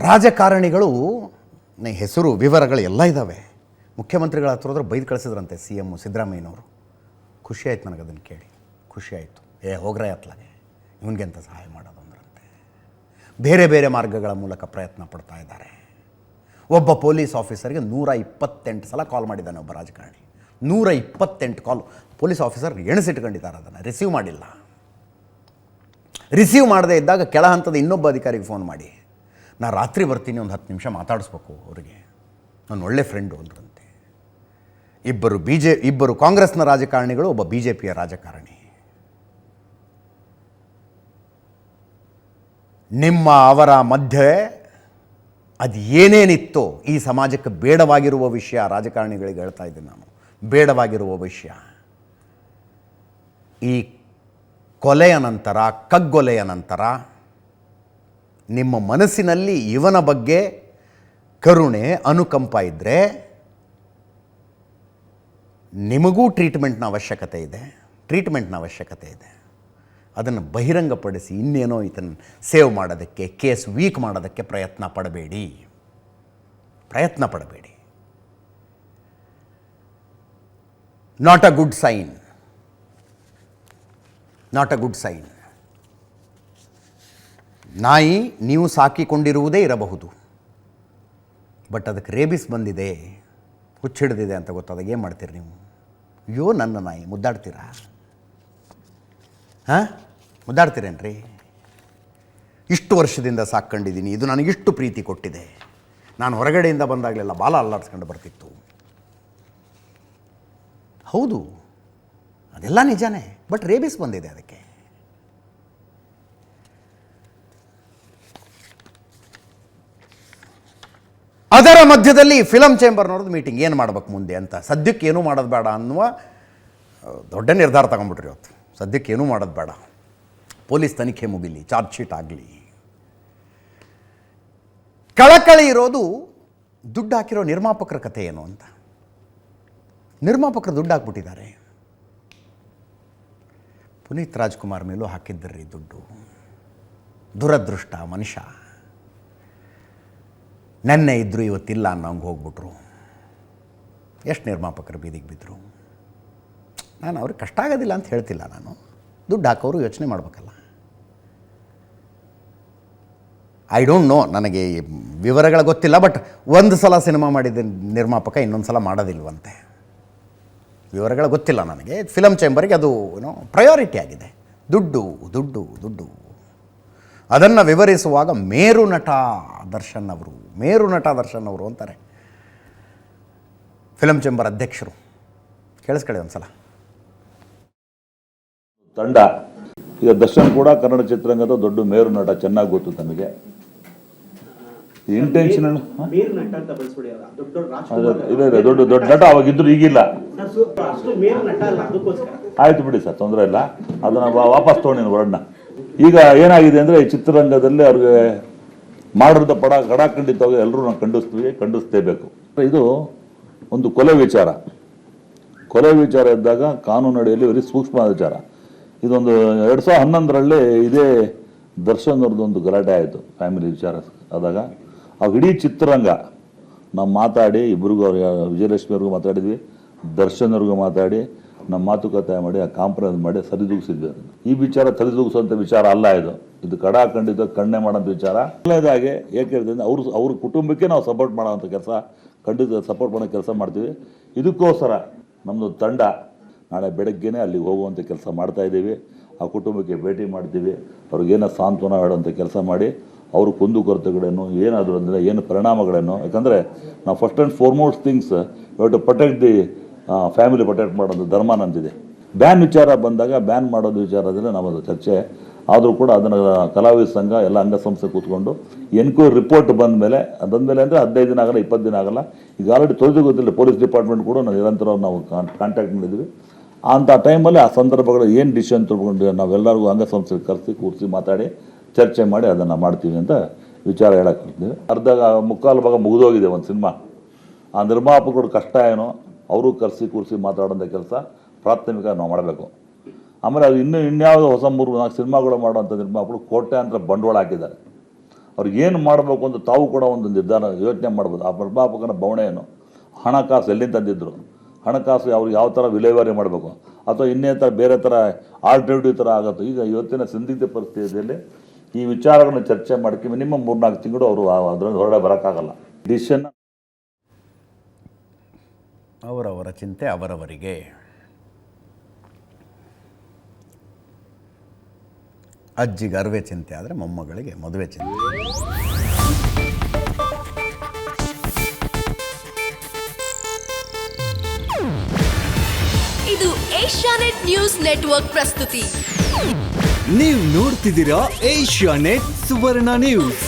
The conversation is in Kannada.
ರಾಜಕಾರಣಿಗಳು ಹೆಸರು, ವಿವರಗಳು ಎಲ್ಲ ಇದ್ದಾವೆ ಮುಖ್ಯಮಂತ್ರಿಗಳ ಹತ್ರ ಹೋದ್ರೆ ಬೈದು ಕಳಿಸಿದ್ರಂತೆ ಸಿ ಎಮ್ಮು ಸಿದ್ದರಾಮಯ್ಯನವರು. ಖುಷಿ ಆಯ್ತು ನನಗೆ ಅದನ್ನು ಕೇಳಿ. ಖುಷಿ ಆಯಿತು. ಏ, ಹೋಗ್ರೆ ಅತ್ಲಾಗೆ ಇವನಿಗೆಂತ ಸಹಾಯ ಮಾಡೋದು ಅಂದ್ರಂತೆ. ಬೇರೆ ಬೇರೆ ಮಾರ್ಗಗಳ ಮೂಲಕ ಪ್ರಯತ್ನ ಪಡ್ತಾ ಇದ್ದಾರೆ. ಒಬ್ಬ ಪೊಲೀಸ್ ಆಫೀಸರ್ಗೆ ನೂರ ಇಪ್ಪತ್ತೆಂಟು ಸಲ ಕಾಲ್ ಮಾಡಿದ್ದಾನೆ ಒಬ್ಬ ರಾಜಕಾರಣಿ. ನೂರ ಇಪ್ಪತ್ತೆಂಟು ಕಾಲ್. ಪೊಲೀಸ್ ಆಫೀಸರ್ ಎಣಿಸಿಟ್ಕೊಂಡಿದ್ದಾರೆ ಅದನ್ನು. ರಿಸೀವ್ ಮಾಡಿಲ್ಲ. ರಿಸೀವ್ ಮಾಡದೇ ಇದ್ದಾಗ ಕೆಳ ಹಂತದ ಇನ್ನೊಬ್ಬ ಅಧಿಕಾರಿಗೆ ಫೋನ್ ಮಾಡಿ. ನಾ ರಾತ್ರಿ ಬರ್ತೀನಿ ಒಂದು ಹತ್ತು ನಿಮಿಷ ಮಾತಾಡಿಸ್ಬೇಕು ಅವರಿಗೆ. ನಾನು ಒಳ್ಳೆ ಫ್ರೆಂಡು ಅಂದ್ರಂತೆ ಇಬ್ಬರು ಬಿ ಜೆ ಇಬ್ಬರು ಕಾಂಗ್ರೆಸ್ನ ರಾಜಕಾರಣಿಗಳು, ಒಬ್ಬ ಬಿ ಜೆ ಪಿಯ ರಾಜಕಾರಣಿ. ನಿಮ್ಮ ಅವರ ಮಧ್ಯೆ ಅದು ಏನೇನಿತ್ತೋ ಈ ಸಮಾಜಕ್ಕೆ ಬೇಡವಾಗಿರುವ ವಿಷಯ ರಾಜಕಾರಣಿಗಳಿಗೆ ಹೇಳ್ತಾ ಇದ್ದೀನಿ ನಾನು. ಬೇಡವಾಗಿರುವ ವಿಷಯ. ಈ ಕೊಲೆಯ ನಂತರ, ಕಗ್ಗೊಲೆಯ ನಂತರ ನಿಮ್ಮ ಮನಸ್ಸಿನಲ್ಲಿ ಇವನ ಬಗ್ಗೆ ಕರುಣೆ, ಅನುಕಂಪ ಇದ್ದರೆ ನಿಮಗೂ ಟ್ರೀಟ್ಮೆಂಟ್ನ ಅವಶ್ಯಕತೆ ಇದೆ. ಟ್ರೀಟ್ಮೆಂಟ್ನ ಅವಶ್ಯಕತೆ ಇದೆ. ಅದನ್ನು ಬಹಿರಂಗಪಡಿಸಿ ಇನ್ನೇನೋ ಇದನ್ನು ಸೇವ್ ಮಾಡೋದಕ್ಕೆ, ಕೇಸ್ ವೀಕ್ ಮಾಡೋದಕ್ಕೆ ಪ್ರಯತ್ನ ಪಡಬೇಡಿ. ಪ್ರಯತ್ನ ಪಡಬೇಡಿ. Not a good sign not a good sign ನಾಯಿ ನೀವು ಸಾಕಿಕೊಂಡಿರುವುದೇ ಇರಬಹುದು. ಬಟ್ ಅದಕ್ಕೆ ರೇಬಿಸ್ ಬಂದಿದೆ, ಹುಚ್ಚಿಡ್ದಿದೆ ಅಂತ ಗೊತ್ತಾದಾಗ ಏನು ಮಾಡ್ತೀರಿ ನೀವು? ಅಯ್ಯೋ, ನನ್ನ ನಾಯಿ, ಮುದ್ದಾಡ್ತೀರಾ? ಹಾಂ? ಮುದ್ದಾಡ್ತೀರೇನ್ರಿ? ಇಷ್ಟು ವರ್ಷದಿಂದ ಸಾಕ್ಕೊಂಡಿದ್ದೀನಿ, ಇದು ನನಗಿಷ್ಟು ಪ್ರೀತಿ ಕೊಟ್ಟಿದೆ. ನಾನು ಹೊರಗಡೆಯಿಂದ ಬಂದಾಗಲೆಲ್ಲ ಬಾಲ ಅಲ್ಲಾಡ್ಸ್ಕೊಂಡು ಬರ್ತಿತ್ತು. ಹೌದು, ಅದೆಲ್ಲ ನಿಜಾನೇ ಬಟ್ ರೇಬಿಸ್ ಬಂದಿದೆ ಅದಕ್ಕೆ. ಅದರ ಮಧ್ಯದಲ್ಲಿ ಫಿಲಮ್ ಚೇಂಬರ್ನವ್ರದ್ದು ಮೀಟಿಂಗ್. ಏನು ಮಾಡ್ಬೇಕು ಮುಂದೆ ಅಂತ? ಸದ್ಯಕ್ಕೆ ಏನೂ ಮಾಡೋದು ಬೇಡ ಅನ್ನುವ ದೊಡ್ಡ ನಿರ್ಧಾರ ತಗೊಂಡ್ಬಿಟ್ರಿ ಇವತ್ತು. ಸದ್ಯಕ್ಕೆ ಏನೂ ಮಾಡೋದು ಬೇಡ. ಪೊಲೀಸ್ ತನಿಖೆ ಮುಗಿಲಿ, ಚಾರ್ಜ್ ಶೀಟ್ ಆಗಲಿ. ಕಳಕಳಿ ಇರೋದು ದುಡ್ಡು ಹಾಕಿರೋ ನಿರ್ಮಾಪಕರ ಕಥೆ ಏನು ಅಂತ? ನಿರ್ಮಾಪಕರು ದುಡ್ಡು ಹಾಕ್ಬಿಟ್ಟಿದ್ದಾರೆ. ಪುನೀತ್ ರಾಜ್ಕುಮಾರ್ ಮೇಲೂ ಹಾಕಿದ್ದರ್ರಿ ದುಡ್ಡು. ದುರದೃಷ್ಟ ಮನುಷ್ಯ. ನೆನ್ನೆ ಇದ್ದರು ಇವತ್ತಿಲ್ಲ ಅನ್ನೋಂಗೆ ಹೋಗ್ಬಿಟ್ರು. ಎಷ್ಟು ನಿರ್ಮಾಪಕರು ಬೀದಿಗೆ ಬಿದ್ದರು ನಾನು ಅವ್ರಿಗೆ ಕಷ್ಟ ಆಗೋದಿಲ್ಲ ಅಂತ ಹೇಳ್ತಿಲ್ಲ ನಾನು. ದುಡ್ಡು ಹಾಕೋರು ಯೋಚನೆ ಮಾಡಬೇಕಲ್ಲ. ಐ ಡೋಂಟ್ ನೋ ನನಗೆ ವಿವರಗಳು ಗೊತ್ತಿಲ್ಲ ಬಟ್ ಒಂದು ಸಲ ಸಿನಿಮಾ ಮಾಡಿದ ನಿರ್ಮಾಪಕ ಇನ್ನೊಂದು ಸಲ ಮಾಡೋದಿಲ್ವಂತೆ. ವಿವರಗಳು ಗೊತ್ತಿಲ್ಲ ನನಗೆ. ಫಿಲಮ್ ಚೇಂಬರ್ಗೆ ಅದು ಏನೋ ಪ್ರಯಾರಿಟಿ ಆಗಿದೆ. ದುಡ್ಡು ದುಡ್ಡು ದುಡ್ಡು. ಅದನ್ನು ವಿವರಿಸುವಾಗ ಮೇರು ನಟ ದರ್ಶನ್ ಅವರು ಮೇರು ನಟ ದರ್ಶನ್ ಅವರು ಅಂತಾರೆ. ಫಿಲಮ್ ಚೇಂಬರ್ ಅಧ್ಯಕ್ಷರು. ಕೇಳಿಸ್ಕೊಳ್ಳಿ ಒಂದ್ಸಲ. ತಂಡ. ಈಗ ದರ್ಶನ್ ಕೂಡ ಕನ್ನಡ ಚಿತ್ರರಂಗದ ದೊಡ್ಡ ಮೇರು ನಟ ಚೆನ್ನಾಗಿ ಗೊತ್ತು ತಮಗೆ ಇಂಟೆನ್ಷನಲ್ ಇದೆ ಇದೆ ದೊಡ್ಡ ದೊಡ್ಡ ನಟ ಅವಾಗಿದ್ರು ಈಗಿಲ್ಲ. ಸರ್, ಸು- ಅಷ್ಟು ಅಲ್ಲ ಅದಕ್ಕೋಸ್ಕರ. ಆಯ್ತು ಬಿಡಿ ಸರ್ ತೊಂದರೆ ಇಲ್ಲ. ಅದನ್ನ ವಾಪಸ್ ತೊಗೊಂಡಿನಿ ವರ್ಣ ಈಗ ಏನಾಗಿದೆ ಅಂದರೆ ಚಿತ್ರರಂಗದಲ್ಲಿ ಅವ್ರಿಗೆ ಮಾಡಿದ ಪಡ ಕಡಾಖಂಡಿತವಾಗಿ ಎಲ್ಲರೂ ನಾವು ಖಂಡಿಸ್ತೀವಿ, ಖಂಡಿಸ್ತೇಬೇಕು. ಇದು ಒಂದು ಕೊಲೆ ವಿಚಾರ. ಕೊಲೆ ವಿಚಾರ ಇದ್ದಾಗ ಕಾನೂನು ಅಡಿಯಲ್ಲಿ ವೆರಿ ಸೂಕ್ಷ್ಮ ವಿಚಾರ. ಇದೊಂದು ಎರಡು ಸಾವಿರದ ಹನ್ನೊಂದರಲ್ಲಿ ಇದೇ ದರ್ಶನ್ ಅವ್ರದ್ದು ಒಂದು ಗಲಾಟೆ ಆಯಿತು, ಫ್ಯಾಮಿಲಿ ವಿಚಾರ ಆದಾಗ. ಆ ಇಡೀ ಚಿತ್ರರಂಗ, ನಾವು ಮಾತಾಡಿ ಇಬ್ಬರಿಗೂ ಅವ್ರಿಗೆ ವಿಜಯಲಕ್ಷ್ಮಿ ಅವ್ರಿಗೂ ಮಾತಾಡಿದ್ವಿ ದರ್ಶನ್ ಅವ್ರಿಗೂ ಮಾತಾಡಿ ನಮ್ಮ ಮಾತುಕತೆ ಮಾಡಿ, ಆ ಕಾಂಪ್ರಮೈಸ್ ಮಾಡಿ ಸರಿದೂಗಿಸಿದ್ವಿ ಈ ವಿಚಾರ ಸರಿದೂಗಿಸುವಂಥ ವಿಚಾರ ಅಲ್ಲ ಇದು. ಇದು ಕಡ ಕಂಡಿದ್ದು ಕಣ್ಣೆ ಮಾಡೋಂಥ ವಿಚಾರ. ಒಳ್ಳೆಯದಾಗಿ ಏಕೆ ಹೇಳಿದ್ರೆ ಅವ್ರ ಅವ್ರ ಕುಟುಂಬಕ್ಕೆ ನಾವು ಸಪೋರ್ಟ್ ಮಾಡೋವಂಥ ಕೆಲಸ, ಖಂಡಿತ ಸಪೋರ್ಟ್ ಮಾಡೋ ಕೆಲಸ ಮಾಡ್ತೀವಿ. ಇದಕ್ಕೋಸ್ಕರ ನಮ್ಮದು ತಂಡ ನಾಳೆ ಬೆಳಗ್ಗೆನೇ ಅಲ್ಲಿಗೆ ಹೋಗುವಂಥ ಕೆಲಸ ಮಾಡ್ತಾ ಇದ್ದೀವಿ. ಆ ಕುಟುಂಬಕ್ಕೆ ಭೇಟಿ ಮಾಡ್ತೀವಿ. ಅವ್ರಿಗೇನೋ ಸಾಂತ್ವನ ಹೇಳುವಂಥ ಕೆಲಸ ಮಾಡಿ, ಅವ್ರ ಕುಂದುಕೊರತೆಗಳೇನು ಏನಾದರೂ ಅಂದರೆ ಏನು ಪರಿಣಾಮಗಳೇನು ಯಾಕಂದರೆ ನಾವು first and foremost things you to protect the family protect ಮಾಡೋದು ಧರ್ಮ ನಂತಿದೆ ಬ್ಯಾನ್ ವಿಚಾರ ಬಂದಾಗ ಬ್ಯಾನ್ ಮಾಡೋದು ವಿಚಾರದಲ್ಲಿ ನಮ್ಮದು ಚರ್ಚೆ. ಆದರೂ ಕೂಡ ಅದನ್ನು ಕಲಾವಿದ ಸಂಘ, ಎಲ್ಲ ಅಂಗಸಂಸ್ಥೆ ಕೂತ್ಕೊಂಡು ಎನ್ಕ್ವೈರಿ ರಿಪೋರ್ಟ್ ಬಂದ ಮೇಲೆ ಬಂದಮೇಲೆ ಅಂದರೆ ಹದಿನೈದು ದಿನ ಆಗಲ್ಲ, ಇಪ್ಪತ್ತು ದಿನ ಆಗಲ್ಲ. ಈಗ ಆಲ್ರೆಡಿ ತೊಳೆದು ಗೊತ್ತಿಲ್ಲ ಪೊಲೀಸ್ ಡಿಪಾರ್ಟ್ಮೆಂಟ್ ಕೂಡ ನಾವು ನಿರಂತರ ನಾವು ಕಾಂಟ್ಯಾಕ್ಟ್ ಮಾಡಿದ್ವಿ. ಅಂಥ ಟೈಮಲ್ಲಿ ಆ ಸಂದರ್ಭಗಳು ಏನು ಡಿಸಿಷನ್ ತೊಗೊಂಡು ನಾವೆಲ್ಲರಿಗೂ ಅಂಗಸಂಸ್ಥೆ ಕರೆಸಿ, ಕೂರಿಸಿ ಮಾತಾಡಿ, ಚರ್ಚೆ ಮಾಡಿ ಅದನ್ನು ಮಾಡ್ತೀವಿ ಅಂತ ವಿಚಾರ ಹೇಳಕ್ಕೆ ಅರ್ಧ ಮುಕ್ಕಾಲು ಭಾಗ ಮುಗಿದೋಗಿದೆ ಒಂದು ಸಿನಿಮಾ. ಆ ನಿರ್ಮಾಪಕರು ಕಷ್ಟ ಏನೋ ಅವರು ಕರೆಸಿ ಕೂರಿಸಿ ಮಾತಾಡೋಂಥ ಕೆಲಸ ಪ್ರಾಥಮಿಕ ನಾವು ಮಾಡಬೇಕು. ಆಮೇಲೆ ಅದು ಇನ್ನೂ ಇನ್ಯಾವುದೋ ಹೊಸ ಮೂರು ನಾಲ್ಕು ಸಿನಿಮಾಗಳು ಮಾಡುವಂಥ ನಿರ್ಮಾಪಕರು ಕೋಟ್ಯಾಂತರ ಬಂಡವಾಳ ಹಾಕಿದ್ದಾರೆ. ಅವ್ರಿಗೆ ಏನು ಮಾಡಬೇಕು ಅಂತ ತಾವು ಕೂಡ ಒಂದು ನಿರ್ಧಾರ, ಯೋಚನೆ ಮಾಡ್ಬೋದು. ಆ ನಿರ್ಮಾಪಕನ ಏನು ಹಣಕಾಸು ಎಲ್ಲಿಂದ ತಂದಿದ್ದರು ಹಣಕಾಸು ಅವ್ರಿಗೆ ಯಾವ ಥರ ವಿಲೇವಾರಿ ಮಾಡಬೇಕು? ಅಥವಾ ಇನ್ನೇ ಥರ ಬೇರೆ ಥರ ಆಲ್ಟರ್ನೇಟಿವ್ ಥರ ಆಗುತ್ತೆ? ಈಗ ಇವತ್ತಿನ ಸಂದಿಗ್ಧ ಪರಿಸ್ಥಿತಿಯಲ್ಲಿ ಈ ವಿಚಾರಗಳನ್ನ ಚರ್ಚೆ ಮಾಡೋಕ್ಕೆ ಮಿನಿಮಮ್ ಮೂರ್ನಾಲ್ಕು ತಿಂಗಳು ಅವರು ಅದರಲ್ಲಿ ಹೊರಗಡೆ ಬರೋಕ್ಕಾಗಲ್ಲ. ಡಿಸಿಷನ್ ಅವರವರ ಚಿಂತೆ ಅವರವರಿಗೆ. ಅಜ್ಜಿಗೆ ಅರಿವೆ ಚಿಂತೆ ಆದರೆ ಮೊಮ್ಮಗಳಿಗೆ ಮದುವೆ ಚಿಂತೆ. ಇದು ಏಷ್ಯಾನೆಟ್ ನ್ಯೂಸ್ ನೆಟ್ವರ್ಕ್ ಪ್ರಸ್ತುತಿ. ನೀವು ನೋಡ್ತಿದ್ದೀರಾ ಏಷ್ಯಾ ನೆಟ್ ಸುವರ್ಣ ನ್ಯೂಸ್.